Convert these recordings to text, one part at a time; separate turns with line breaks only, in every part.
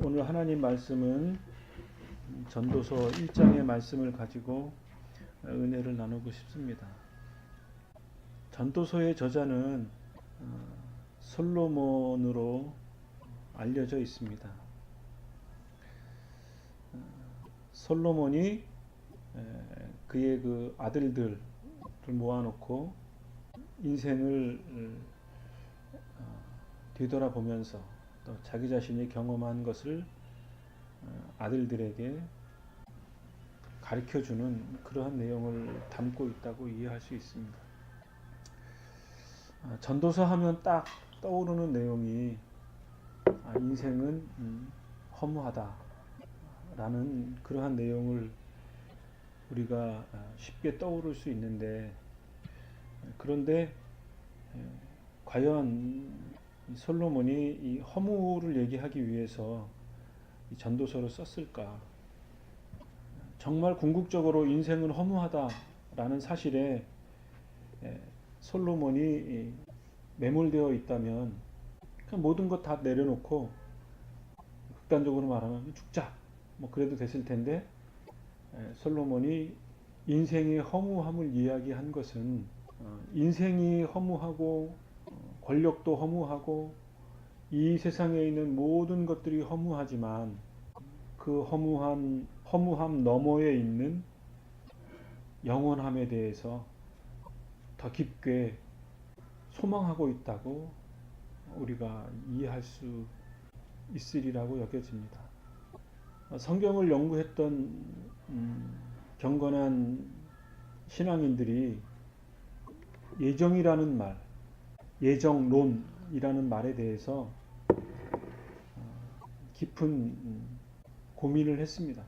오늘 하나님 말씀은 전도서 1장의 말씀을 가지고 은혜를 나누고 싶습니다. 전도서의 저자는 어, 솔로몬으로 알려져 있습니다. 어, 솔로몬이 에, 그의 그 아들들을 모아놓고 인생을 어, 뒤돌아보면서 또 자기 자신이 경험한 것을 어, 아들들에게 가르쳐 주는 그러한 내용을 담고 있다고 이해할 수 있습니다. 아, 전도서 하면 딱 떠오르는 내용이 아, 인생은 음, 허무하다라는 그러한 내용을 우리가 아, 쉽게 떠오를 수 있는데 그런데 에, 과연 이 솔로몬이 이 허무를 얘기하기 위해서 이 전도서를 썼을까? 정말 궁극적으로 인생은 허무하다라는 사실에 에, 솔로몬이 이 매몰되어 있다면 모든 것 다 내려놓고 극단적으로 말하면 죽자 뭐 그래도 됐을 텐데 에, 솔로몬이 인생의 허무함을 이야기한 것은 어, 인생이 허무하고 어, 권력도 허무하고 이 세상에 있는 모든 것들이 허무하지만 그 허무한 허무함 너머에 있는 영원함에 대해서 더 깊게 소망하고 있다고 우리가 이해할 수 있으리라고 여겨집니다. 성경을 연구했던 음, 경건한 신앙인들이 예정이라는 말, 예정론이라는 말에 대해서 어, 깊은 음, 고민을 했습니다.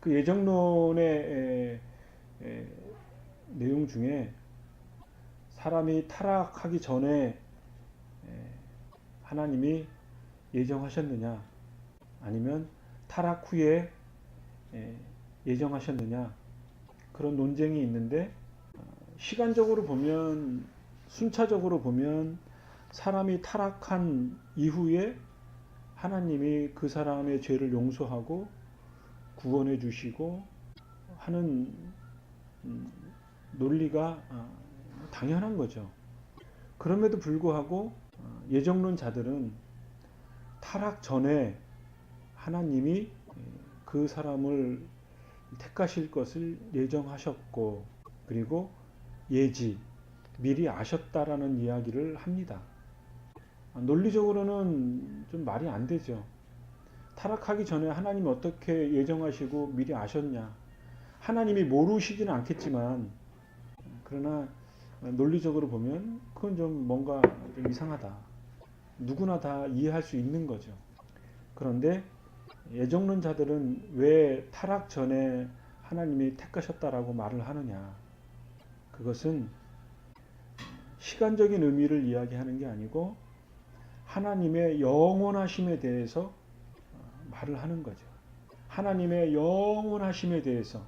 그 예정론의 내용 중에 사람이 타락하기 전에 에, 하나님이 예정하셨느냐 아니면 타락 후에 에, 예정하셨느냐 그런 논쟁이 있는데 어, 시간적으로 보면 순차적으로 보면 사람이 타락한 이후에 하나님이 그 사람의 죄를 용서하고 구원해 주시고 하는 음, 논리가 아, 당연한 거죠. 그럼에도 불구하고 어, 예정론 자들은 타락 전에 하나님이 그 사람을 택하실 것을 예정하셨고 그리고 예지 미리 아셨다라는 이야기를 합니다. 아, 논리적으로는 좀 말이 안 되죠. 타락하기 전에 하나님이 어떻게 예정하시고 미리 아셨냐? 하나님이 모르시지는 않겠지만 그러나 논리적으로 보면 그건 좀 뭔가 좀 이상하다. 누구나 다 이해할 수 있는 거죠. 그런데 예정론 자들은 왜 타락 전에 하나님이 택하셨다라고 말을 하느냐? 그것은 시간적인 의미를 이야기하는 게 아니고 하나님의 영원하심에 대해서 말을 하는 거죠. 하나님의 영원하심에 대해서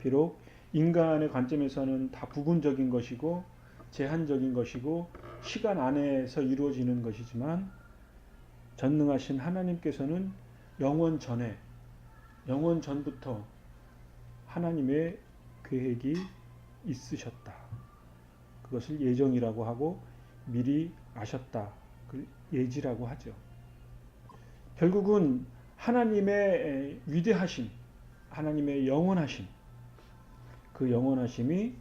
비록 인간의 관점에서는 다 부분적인 것이고 제한적인 것이고 시간 안에서 이루어지는 것이지만 전능하신 하나님께서는 영원 전에 영원 전부터 하나님의 계획이 있으셨다. 그것을 예정이라고 하고 미리 아셨다. 그 예지라고 하죠. 결국은 하나님의 위대하심, 하나님의 영원하심, 그 영원하심이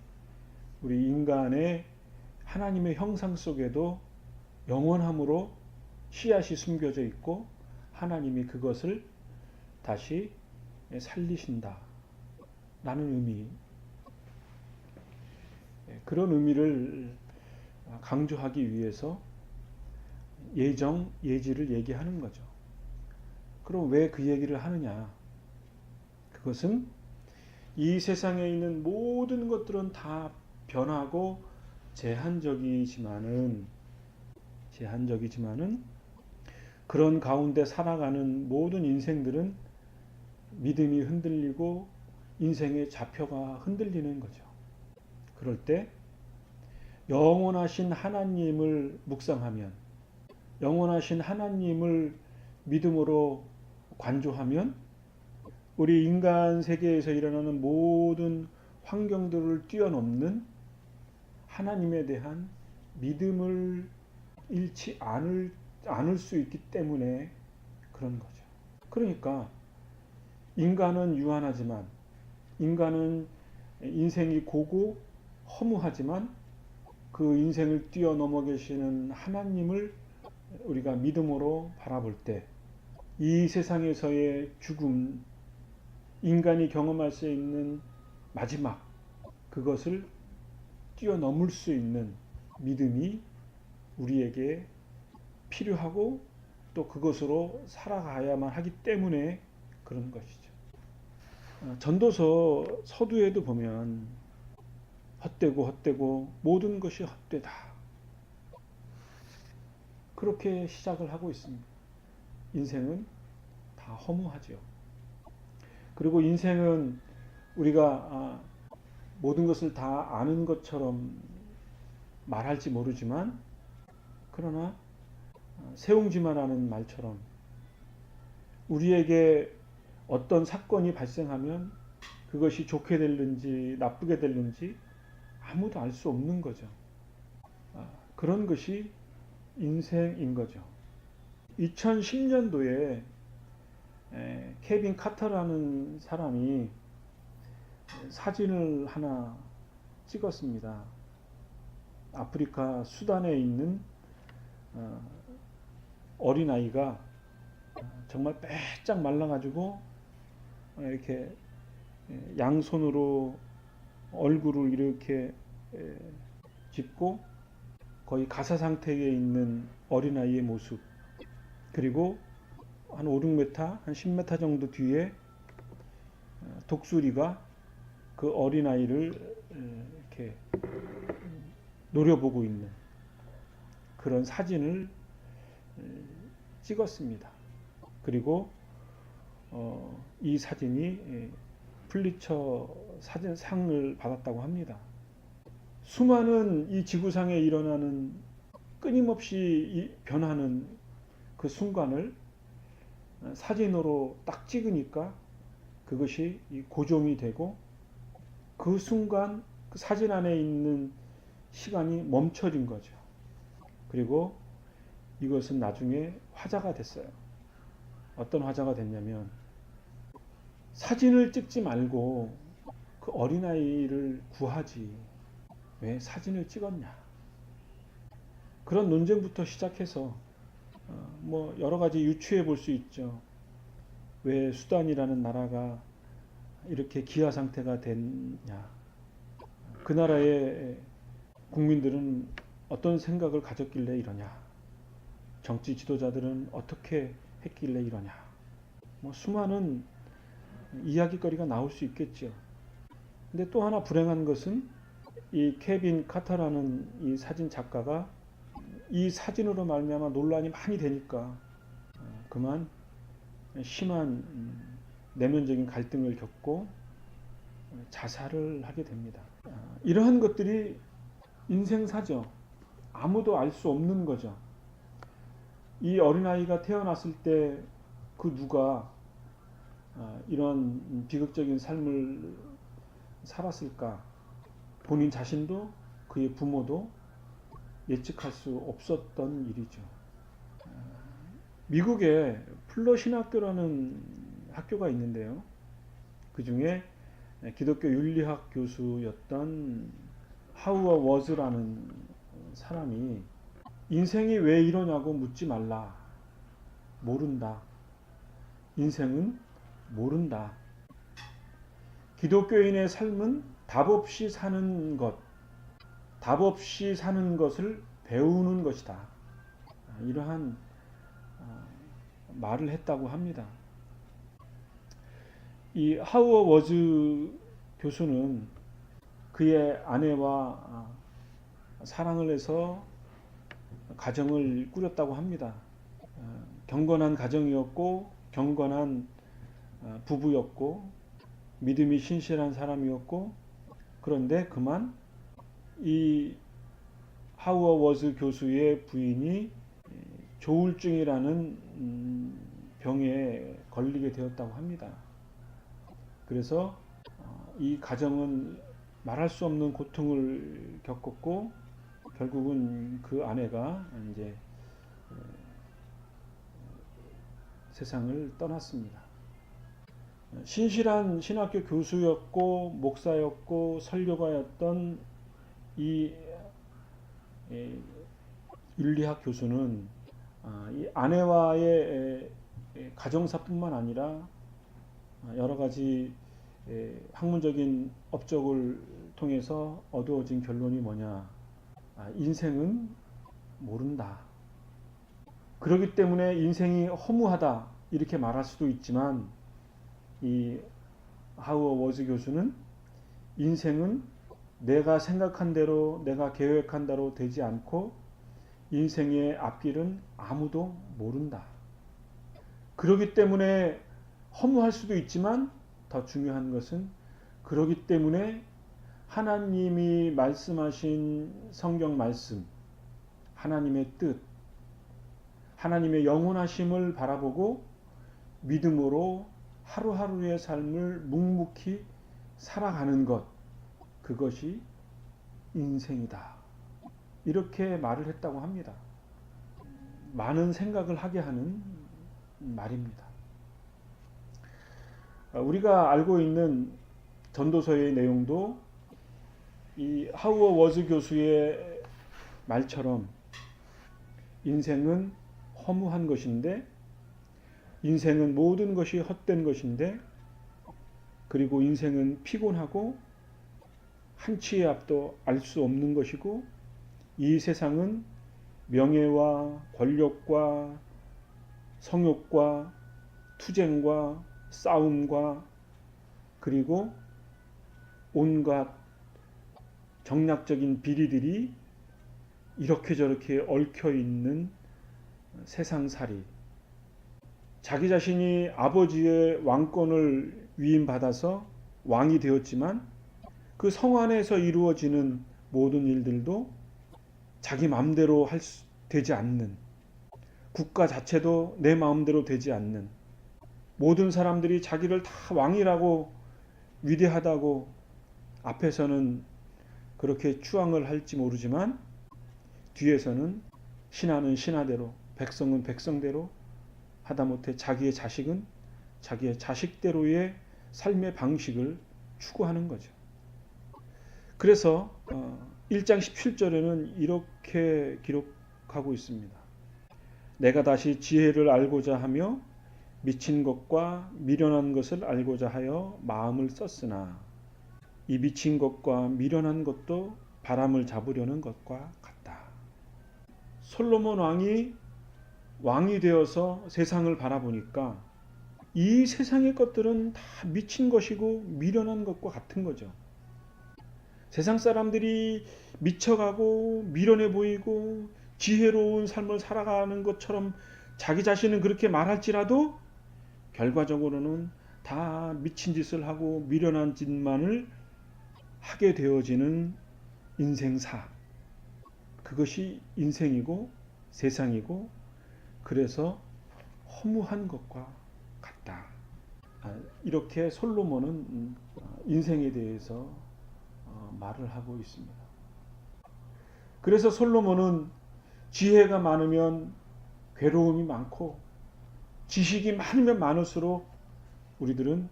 우리 인간의 하나님의 형상 속에도 영원함으로 씨앗이 숨겨져 있고 하나님이 그것을 다시 살리신다. 라는 의미. 그런 의미를 강조하기 위해서 예정, 예지를 얘기하는 거죠. 그럼 왜 그 얘기를 하느냐? 그것은 이 세상에 있는 모든 것들은 다 변하고 제한적이지만은 제한적이지만은 그런 가운데 살아가는 모든 인생들은 믿음이 흔들리고 인생의 좌표가 흔들리는 거죠. 그럴 때 영원하신 하나님을 묵상하면 영원하신 하나님을 믿음으로 관조하면 우리 인간 세계에서 일어나는 모든 환경들을 뛰어넘는 하나님에 대한 믿음을 잃지 않을, 않을 수 있기 때문에 그런 거죠. 그러니까 인간은 유한하지만 인간은 인생이 고고 허무하지만 그 인생을 뛰어넘어 계시는 하나님을 우리가 믿음으로 바라볼 때 이 세상에서의 죽음, 인간이 경험할 수 있는 마지막 그것을 뛰어넘을 수 있는 믿음이 우리에게 필요하고 또 그것으로 살아가야만 하기 때문에 그런 것이죠. 어, 전도서 서두에도 보면 헛되고 헛되고 모든 것이 헛되다. 그렇게 시작을 하고 있습니다. 인생은 다 허무하죠. 그리고 인생은 우리가 아, 모든 것을 다 아는 것처럼 말할지 모르지만 그러나 아, 세웅지만 하는 말처럼 우리에게 어떤 사건이 발생하면 그것이 좋게 될는지 나쁘게 될는지 아무도 알 수 없는 거죠. 아, 그런 것이 인생인 거죠. 2010년도에 케빈 카터라는 사람이 사진을 하나 찍었습니다. 아프리카 수단에 있는 어, 어린아이가 정말 빼짝 말라가지고 이렇게 양손으로 얼굴을 이렇게 짚고 거의 가사 상태에 있는 어린아이의 모습 그리고 한 5, 6m, 한 10m 정도 뒤에 독수리가 그 어린아이를 이렇게 노려보고 있는 그런 사진을 찍었습니다. 그리고 어, 이 사진이 플리처 사진 상을 받았다고 합니다. 수많은 이 지구상에 일어나는 끊임없이 변하는 그 순간을 사진으로 딱 찍으니까 그것이 고정이 되고 그 순간 그 사진 안에 있는 시간이 멈춰진 거죠. 그리고 이것은 나중에 화자가 됐어요. 어떤 화자가 됐냐면 사진을 찍지 말고 그 어린아이를 구하지 왜 사진을 찍었냐 그런 논쟁부터 시작해서 어, 뭐 여러 가지 유추해 볼 수 있죠. 왜 수단이라는 나라가 이렇게 기아 상태가 됐냐. 그 나라의 국민들은 어떤 생각을 가졌길래 이러냐. 정치 지도자들은 어떻게 했길래 이러냐. 뭐 수많은 이야기거리가 나올 수 있겠죠. 근데 또 하나 불행한 것은 이 케빈 카터라는 이 사진 작가가 이 사진으로 말미암아 논란이 많이 되니까 어, 그만 심한 음, 내면적인 갈등을 겪고 자살을 하게 됩니다. 아, 이러한 것들이 인생사죠. 아무도 알 수 없는 거죠. 이 어린아이가 태어났을 때 그 누가 아, 이런 비극적인 삶을 살았을까? 본인 자신도 그의 부모도 예측할 수 없었던 일이죠. 미국에 플러 신학교라는 학교가 있는데요. 그 중에 기독교 윤리학 교수였던 하우어 워즈라는 사람이 인생이 왜 이러냐고 묻지 말라. 모른다. 인생은 모른다. 기독교인의 삶은 답 없이 사는 것, 답 없이 사는 것을 배우는 것이다. 이러한 어, 말을 했다고 합니다. 이 하우어 워즈 교수는 그의 아내와 아, 사랑을 해서 가정을 꾸렸다고 합니다. 어, 경건한 가정이었고 경건한 어, 부부였고 믿음이 신실한 사람이었고 그런데 그만 이 하우어 워즈 교수의 부인이 조울증이라는 음, 병에 걸리게 되었다고 합니다. 그래서 어, 이 가정은 말할 수 없는 고통을 겪었고 결국은 그 아내가 이제 어, 세상을 떠났습니다. 신실한 신학교 교수였고 목사였고 설교가였던 이 에, 윤리학 교수는 아, 이 아내와의 가정사뿐만 아니라 아, 여러 가지 에, 학문적인 업적을 통해서 얻어진 결론이 뭐냐? 아, 인생은 모른다. 그렇기 때문에 인생이 허무하다 이렇게 말할 수도 있지만 이 하우어 워즈 교수는 인생은 내가 생각한 대로 내가 계획한 대로 되지 않고 인생의 앞길은 아무도 모른다. 그러기 때문에 허무할 수도 있지만 더 중요한 것은 그러기 때문에 하나님이 말씀하신 성경 말씀, 하나님의 뜻, 하나님의 영원하심을 바라보고 믿음으로 하루하루의 삶을 묵묵히 살아가는 것, 그것이 인생이다. 이렇게 말을 했다고 합니다. 많은 생각을 하게 하는 말입니다. 우리가 알고 있는 전도서의 내용도 이 하우어 워즈 교수의 말처럼 인생은 허무한 것인데 인생은 모든 것이 헛된 것인데 그리고 인생은 피곤하고 한치의 앞도 알 수 없는 것이고 이 세상은 명예와 권력과 성욕과 투쟁과 싸움과 그리고 온갖 정략적인 비리들이 이렇게 저렇게 얽혀 있는 세상살이 자기 자신이 아버지의 왕권을 위임받아서 왕이 되었지만 그 성 안에서 이루어지는 모든 일들도 자기 마음대로 할 수, 되지 않는 국가 자체도 내 마음대로 되지 않는 모든 사람들이 자기를 다 왕이라고 위대하다고 앞에서는 그렇게 추앙을 할지 모르지만 뒤에서는 신하는 신하대로 백성은 백성대로 하다못해 자기의 자식은 자기의 자식대로의 삶의 방식을 추구하는 거죠. 그래서 1장 17절에는 이렇게 기록하고 있습니다. 내가 다시 지혜를 알고자 하며 미친 것과 미련한 것을 알고자 하여 마음을 썼으나 이 미친 것과 미련한 것도 바람을 잡으려는 것과 같다. 솔로몬 왕이 왕이 되어서 세상을 바라보니까 이 세상의 것들은 다 미친 것이고 미련한 것과 같은 거죠. 세상 사람들이 미쳐가고 미련해 보이고 지혜로운 삶을 살아가는 것처럼 자기 자신은 그렇게 말할지라도 결과적으로는 다 미친 짓을 하고 미련한 짓만을 하게 되어지는 인생사. 그것이 인생이고 세상이고 그래서 허무한 것과 같다. 아, 이렇게 솔로몬은 인생에 대해서 어, 말을 하고 있습니다. 그래서 솔로몬은 지혜가 많으면 괴로움이 많고 지식이 많으면 많을수록 우리들은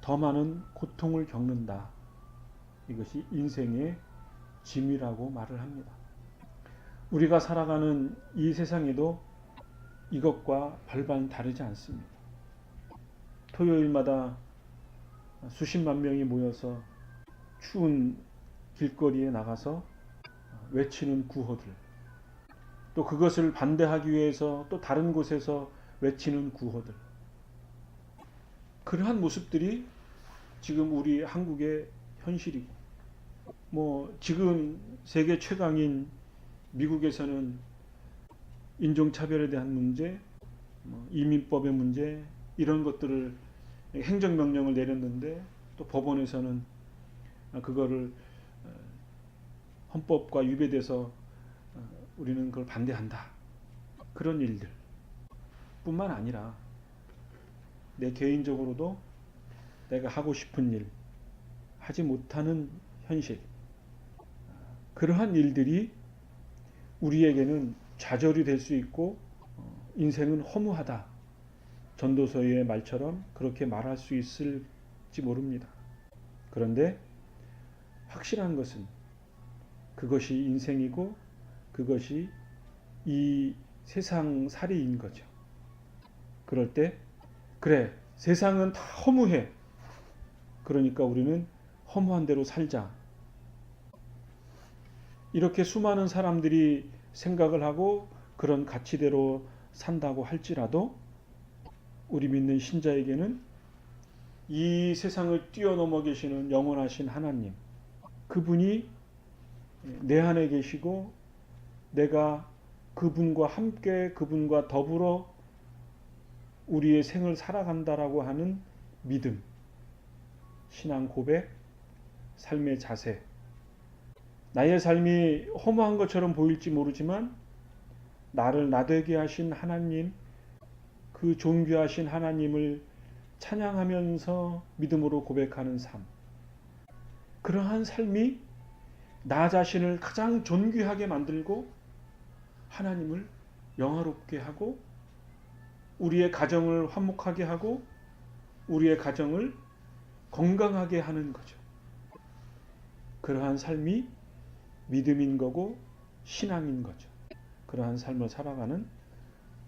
더 많은 고통을 겪는다. 이것이 인생의 짐이라고 말을 합니다. 우리가 살아가는 이 세상에도 이것과 별반 다르지 않습니다. 토요일마다 수십만 명이 모여서 추운 길거리에 나가서 외치는 구호들, 또 그것을 반대하기 위해서 또 다른 곳에서 외치는 구호들. 그러한 모습들이 지금 우리 한국의 현실이고, 뭐, 지금 세계 최강인 미국에서는 인종차별에 대한 문제, 뭐 이민법의 문제, 이런 것들을 행정명령을 내렸는데, 또 법원에서는 그거를 헌법과 위배돼서 우리는 그걸 반대한다. 그런 일들 뿐만 아니라 내 개인적으로도 내가 하고 싶은 일, 하지 못하는 현실, 그러한 일들이 우리에게는 좌절이 될 수 있고 어, 인생은 허무하다. 전도서의 말처럼 그렇게 말할 수 있을지 모릅니다. 그런데 확실한 것은 그것이 인생이고 그것이 이 세상 살이인 거죠. 그럴 때 그래 세상은 다 허무해. 그러니까 우리는 허무한 대로 살자. 이렇게 수많은 사람들이 생각을 하고 그런 가치대로 산다고 할지라도 우리 믿는 신자에게는 이 세상을 뛰어넘어 계시는 영원하신 하나님, 그분이 내 안에 계시고 내가 그분과 함께 그분과 더불어 우리의 생을 살아간다라고 하는 믿음, 신앙 고백, 삶의 자세. 나의 삶이 허무한 것처럼 보일지 모르지만 나를 나되게 하신 하나님, 그 존귀하신 하나님을 찬양하면서 믿음으로 고백하는 삶. 그러한 삶이 나 자신을 가장 존귀하게 만들고 하나님을 영화롭게 하고 우리의 가정을 화목하게 하고 우리의 가정을 건강하게 하는 거죠. 그러한 삶이 믿음인 거고 신앙인 거죠. 그러한 삶을 살아가는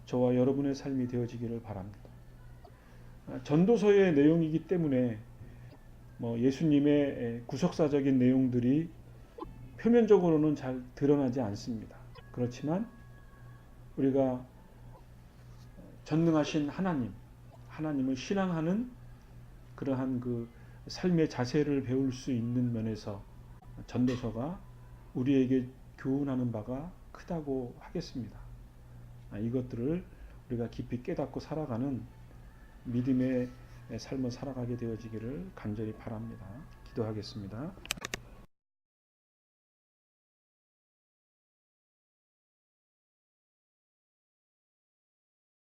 저와 여러분의 삶이 되어지기를 바랍니다. 아, 전도서의 내용이기 때문에 뭐 예수님의 구속사적인 내용들이 표면적으로는 잘 드러나지 않습니다. 그렇지만 우리가 전능하신 하나님, 하나님을 신앙하는 그러한 그 삶의 자세를 배울 수 있는 면에서 전도서가 우리에게 교훈하는 바가 크다고 하겠습니다. 아, 이것들을 우리가 깊이 깨닫고 살아가는 믿음의 삶을 살아가게 되어지기를 간절히 바랍니다. 기도하겠습니다.